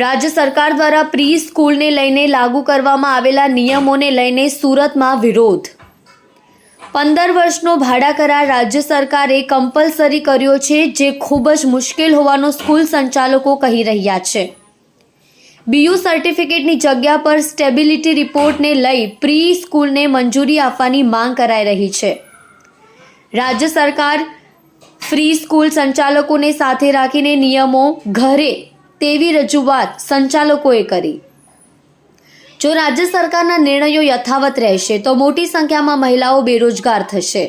રાજ્ય સરકાર દ્વારા પ્રી સ્કૂલને લઈને લાગુ કરવામાં આવેલા નિયમોને લઈને સુરતમાં વિરોધ. પંદર વર્ષનો ભાડા કરાર રાજ્ય સરકારે કમ્પલસરી કર્યો છે, જે ખૂબ જ મુશ્કેલ હોવાનું સ્કૂલ સંચાલકો કહી રહ્યા છે. બીયુ સર્ટિફિકેટની જગ્યા પર સ્ટેબિલિટી રિપોર્ટને લઈ પ્રી સ્કૂલને મંજૂરી આપવાની માંગ કરાઈ રહી છે. રાજ્ય સરકાર ફ્રી સ્કૂલ સંચાલકોને સાથે રાખીને નિયમો ઘરે તેવી રજૂઆત સંચાલકોએ કરી. જો રાજ્ય સરકારના નિર્ણયો યથાવત રહેશે, તો મોટી સંખ્યામાં મહિલાઓ બેરોજગાર થશે.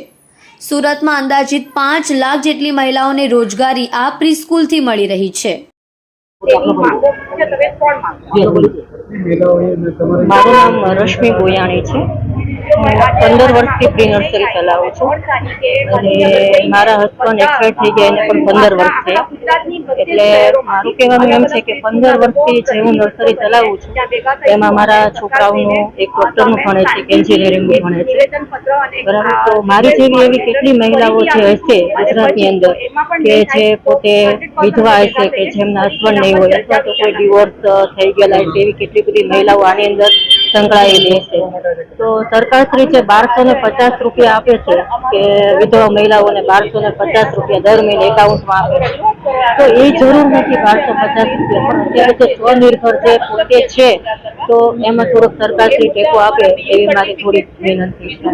સુરતમાં અંદાજિત પાંચ લાખ જેટલી મહિલાઓને રોજગારી આ પ્રી સ્કૂલથી મળી રહી છે. મારું નામ રશ્મિ ગોયાણી છે. પંદર વર્ષથી પ્રી નર્સરી ચલાવું છું. અને મારા હસબન્ડ એક્સપાયર થઈ ગયા, એને પણ પંદર વર્ષ છે. એટલે મારું કહેવાનું એમ છે કે પંદર વર્ષથી જે હું નર્સરી ચલાવું છું, એમાં મારા છોકરાઓનું એક ડૉક્ટરનું ભણે છે, એક એન્જિનિયરિંગનું ભણે છે. બરાબર? તો મારી જેવી એવી કેટલી મહિલાઓ જે હશે ગુજરાતની અંદર, કે જે પોતે વિધવા હશે કે જેમના હસબન્ડ નહીં હોય, અથવા તો કોઈ ડિવોર્સ થઈ ગયેલા હશે, એવી કેટલી બધી મહિલાઓ આની અંદર સંકળાયેલી હશે તો સરકારશ્રી છે બારસો ને પચાસ રૂપિયા આપે છે કે વિધવા મહિલાઓને બારસો ને પચાસ રૂપિયા દર મહિને એકાઉન્ટમાં આપે છે. તો એ જરૂર નથી બારસો પચાસ રૂપિયા પણ અત્યારે જે સ્વનિર્ભર જે પોતે છે, તો એમાં થોડોક સરકારશ્રી ટેકો આપે એવી મારી થોડીક વિનંતી છે.